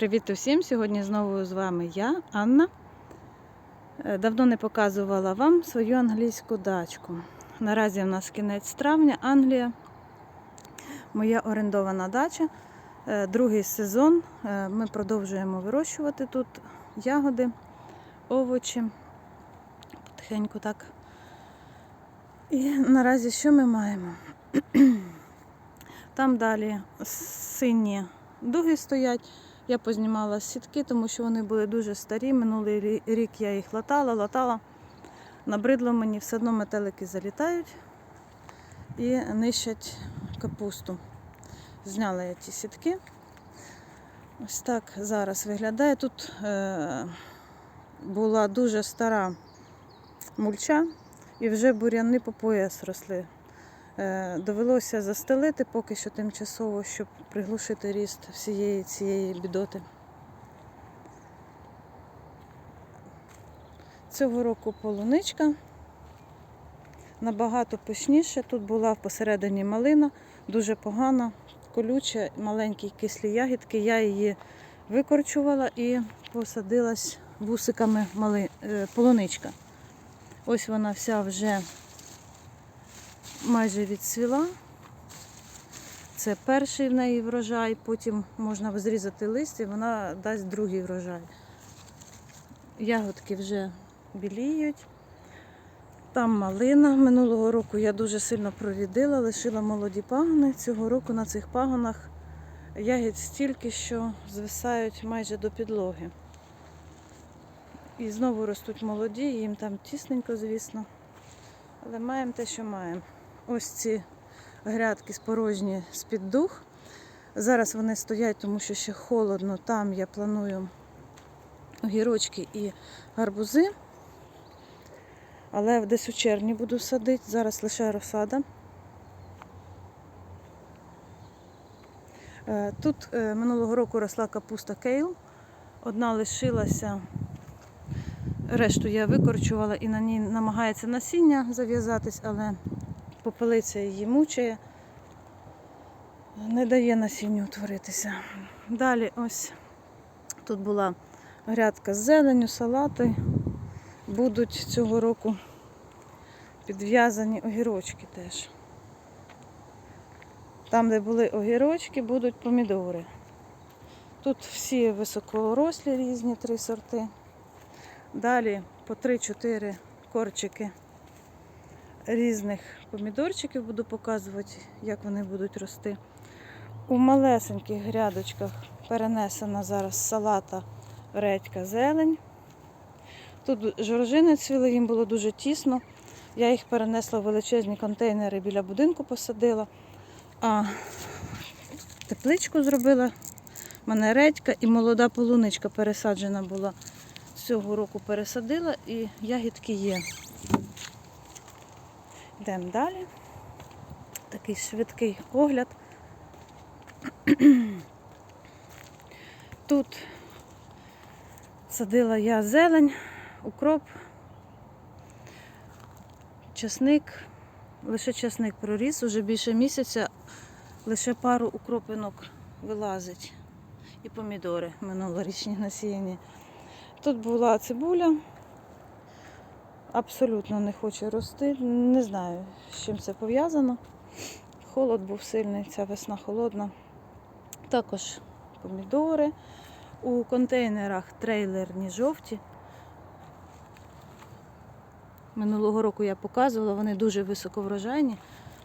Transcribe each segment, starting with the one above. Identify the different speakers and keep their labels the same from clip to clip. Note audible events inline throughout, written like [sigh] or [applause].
Speaker 1: Привіт усім! Сьогодні знову з вами я, Анна. Е, Давно не показувала вам свою англійську дачку. Наразі в нас кінець травня, Англія. Моя орендована дача. Е, Другий сезон. Е, Ми продовжуємо вирощувати тут ягоди, овочі. Потихеньку так. І наразі що ми маємо? [clears throat] Там далі сині дуги стоять. Я познімала сітки, тому що вони були дуже старі. Минулий рік я їх латала, латала. Набридло мені, все одно метелики залітають і нищать капусту. Зняла я ті сітки. Ось так зараз виглядає. Тут е, була дуже стара мульча і вже буряни по пояс росли. Е, Довелося застелити поки що тимчасово, щоб приглушити ріст всієї цієї бідоти. Цього року полуничка набагато пишніше. Тут була посередині малина, дуже погана, колюча, маленькі кислі ягідки. Я її викорчувала і посадилась вусиками мали... е, полуничка. Ось вона вся вже майже відцвіла. Це перший в неї врожай, потім можна зрізати листя, і вона дасть другий врожай. Ягодки вже біліють. Там малина. Минулого року я дуже сильно провідила, лишила молоді пагони. Цього року на цих пагонах ягід стільки, що звисають майже до підлоги. І знову ростуть молоді, їм там тісненько, звісно. Але маємо те, що маємо. Ось ці грядки спорожні з-під дух. Зараз вони стоять, тому що ще холодно. Там я планую огірочки і гарбузи. Але десь у червні буду садити. Зараз лише розсада. Е, Тут е, минулого року росла капуста кейл. Одна лишилася. Решту я викорчувала і на ній намагається насіння зав'язатись, але попелиця її мучає, не дає насінню утворитися. Далі ось тут була грядка з зеленю, салати. Будуть цього року підв'язані огірочки теж. Там, де були огірочки, будуть помідори. Тут всі високорослі різні три сорти. Далі по 3-4 корчики різних помідорчиків буду показувати, як вони будуть рости. У малесеньких грядочках перенесена зараз салата, редька, зелень. Тут жоржини цвіли, їм було дуже тісно. Я їх перенесла в величезні контейнери біля будинку, посадила. А тепличку зробила. У мене редька і молода полуничка пересаджена була. Цього року пересадила і ягідки є. Йдемо далі. Такий швидкий огляд. Тут садила я зелень, укроп, часник. Лише часник проріс, уже більше місяця, лише пару укропинок вилазить. І помідори минулорічні насіяні. Тут була цибуля, абсолютно не хоче рости. Не знаю, з чим це пов'язано. Холод був сильний, ця весна холодна. Також помідори. У контейнерах трейлерні жовті. Минулого року я показувала, вони дуже високоврожайні,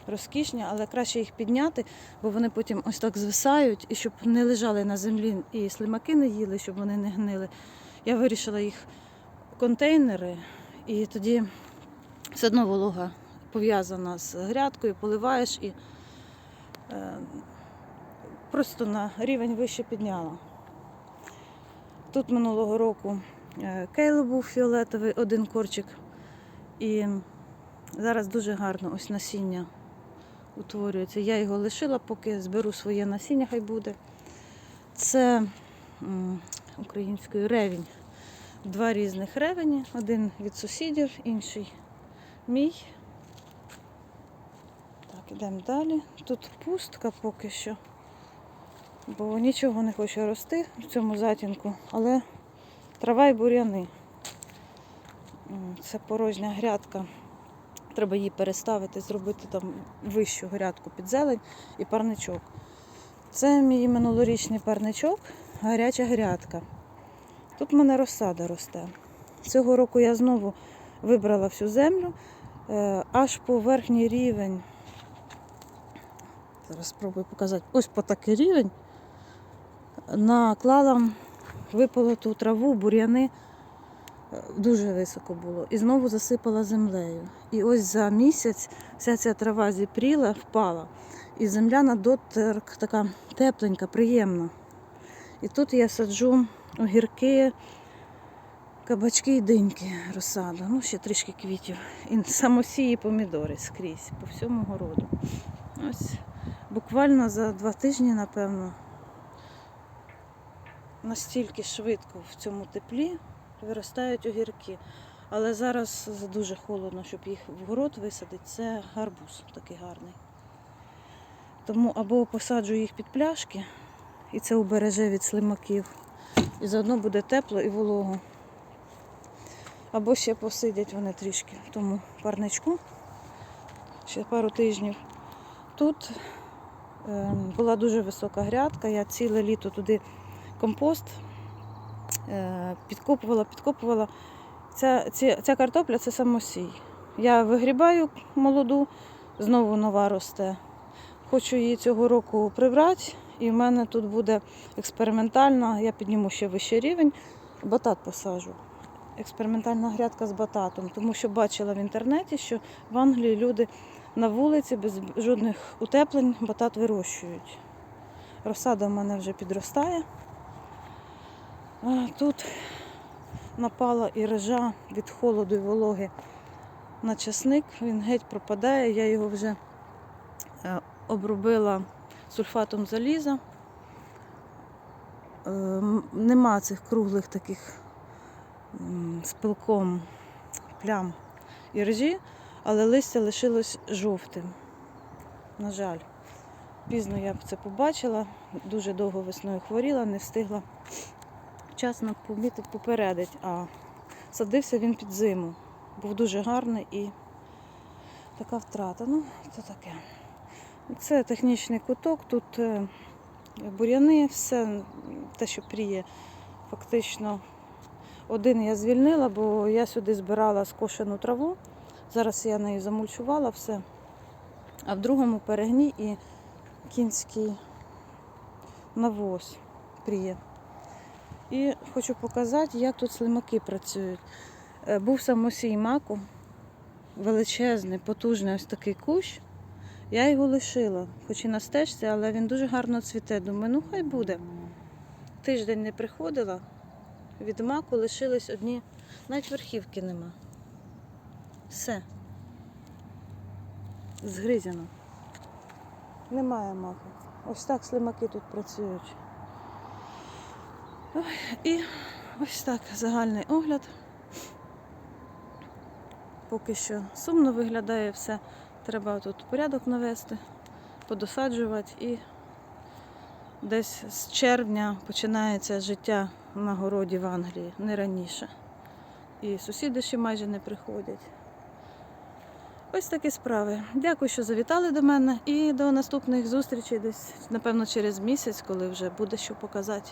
Speaker 1: розкішні, але краще їх підняти, бо вони потім ось так звисають, і щоб не лежали на землі і слимаки не їли, щоб вони не гнили. Я вирішила їх контейнери, і тоді все одно волога пов'язана з грядкою, поливаєш і е, просто на рівень вище підняла. Тут минулого року е, кейл був фіолетовий, один корчик. І зараз дуже гарно ось насіння утворюється. Я його лишила, поки зберу своє насіння, хай буде. Це українською ревінь. Два різних ревені. Один від сусідів, інший мій. Так, ідемо далі. Тут пустка поки що. бо нічого не хоче рости в цьому затінку, але трава і бур'яни. Це порожня грядка. Треба її переставити, зробити там вищу грядку під зелень і парничок. Це мій минулорічний парничок, гаряча грядка. Тут в мене розсада росте. Цього року я знову вибрала всю землю е, аж по верхній рівень. Зараз спробую показати. Ось по такий рівень. Наклала виполоту траву, бур'яни. Е, Дуже високо було. І знову засипала землею. І ось за місяць вся ця трава зіпріла, впала. І земля на доторк така тепленька, приємна. І тут я саджу огірки, кабачки і диньки розсаду. Ну, ще трішки квітів. І самосії помідори скрізь по всьому городу. Ось буквально за два тижні, напевно, настільки швидко в цьому теплі виростають огірки. Але зараз дуже холодно, щоб їх в город висадити. Це гарбуз такий гарний. Тому або посаджу їх під пляшки, і це убереже від слимаків. І заодно буде тепло і волого. Або ще посидять вони трішки в тому парничку. Ще пару тижнів. Тут е, була дуже висока грядка, я ціле літо туди компост е, підкопувала, підкопувала. Ця, ця, ця картопля це самосій. Я вигрібаю молоду, знову нова росте. Хочу її цього року прибрати, і в мене тут буде експериментальна, я підніму ще вищий рівень, батат посаджу. Експериментальна грядка з бататом, тому що бачила в інтернеті, що в Англії люди на вулиці без жодних утеплень батат вирощують. Розсада в мене вже підростає. Тут напала і режа від холоду і вологи на часник. Він геть пропадає. Я його вже е, обробила сульфатом заліза. Е, Нема цих круглих таких з плям і ржі, але листя лишилось жовтим. На жаль, пізно я це побачила, дуже довго весною хворіла, не встигла вчасно помітити, попередить, а садився він під зиму. Був дуже гарний і така втрата. Ну, це таке. Це технічний куток, тут е, бур'яни, все те, що пріє, фактично один я звільнила, бо я сюди збирала скошену траву. Зараз я нею замульчувала все. А в другому перегній і кінський навоз пріє. І хочу показати, як тут слимаки працюють. Е, Був самосій маку, величезний, потужний ось такий кущ. Я його лишила, хоч і на стежці, але він дуже гарно цвіте. Думаю, ну хай буде. Тиждень не приходила, від маку лишились одні, навіть верхівки нема. Все. Згризено. Немає маку. Ось так слимаки тут працюють. І ось так загальний огляд. Поки що сумно виглядає все. Треба тут порядок навести, подосаджувати і десь з червня починається життя на городі в Англії, не раніше. І сусіди ще майже не приходять. Ось такі справи. Дякую, що завітали до мене і до наступних зустрічей десь, напевно, через місяць, коли вже буде що показати.